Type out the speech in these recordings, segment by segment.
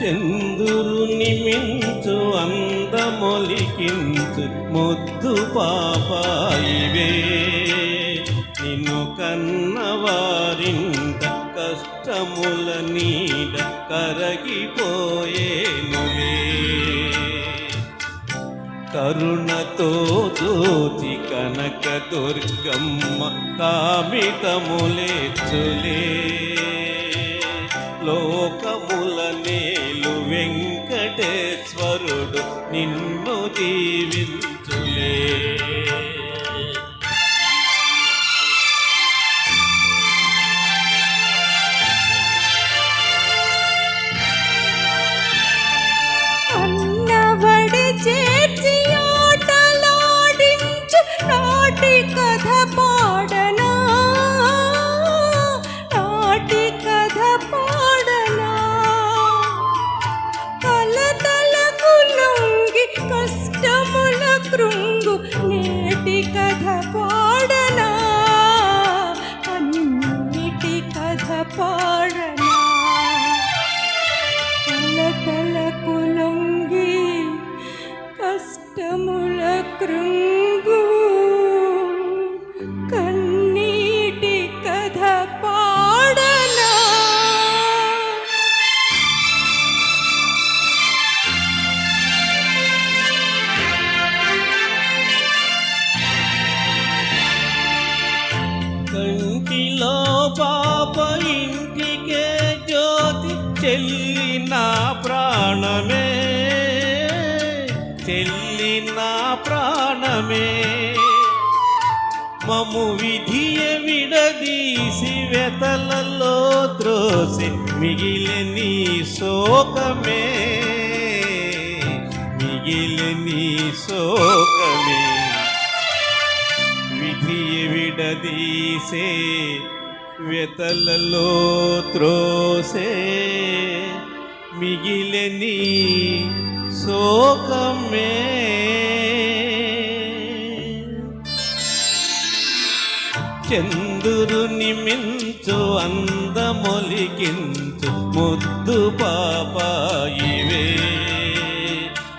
చందురుని మించు అందమొలికించు ముద్దు పాపాయివే. నిన్ను కన్నవారింట కష్టముల నీడ కరగిపోయేనులే కరుణతో జ్యోతి కనక దుర్గమ్మ కామితములేచులే లోకముల నేలు వెంకటేశ్వరుడు నిన్ను దీవించులే. కష్టముల కృంగు కన్నీటి కథ పాడనా? కంటిలో పాప ఇంటికే జ్యోతి చెల్లి నా ప్రాణమే. నా ప్రాణమే. మము విధియ విడదీసి వెతలలో త్రోసి మిగిలిని శోకమే. మిగిలిని శోకమే. విధియ విడదీసే వెతలలో త్రోసే. మిగిలిని శోకమే. చందురుని మించు అందమొలికించు ముద్దు పాపాయివే.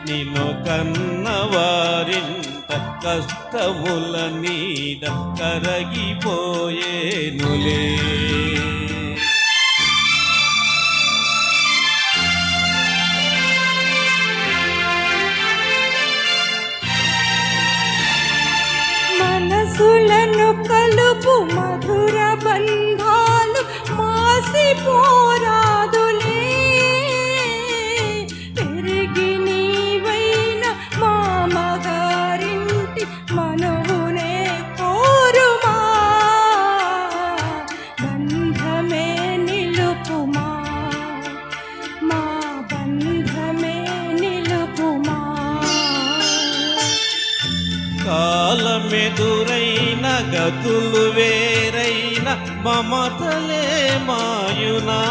నిను కన్నవారింత కష్టముల నీడ కరగిపోయేనులే. కలుపు మధుర బంధాలు మాసిపోరాదులే మెదురైన గతులు వేరైన మమతలే మాయునా.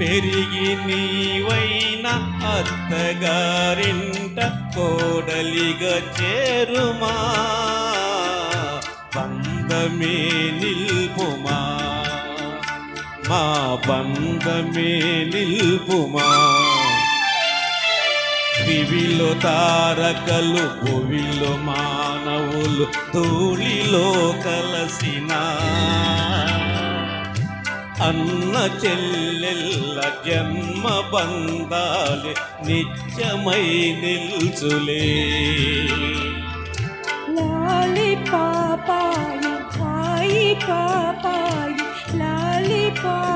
పెరిగి నీవైన అత్తగారింట కోడలిగా చేరుమా. బంధమే నిల్పుమా. మా బంధమే నిల్పుమా. పృథివిలో తారకలు భువిలో మానవులు ధూళిలో కలసిన అన్న చెల్లెల్ల జన్మ బంధాలే నిత్యమై నిల్చులే. లాలి పాపాయి హాయి పాపాయి లాలి పాపాయి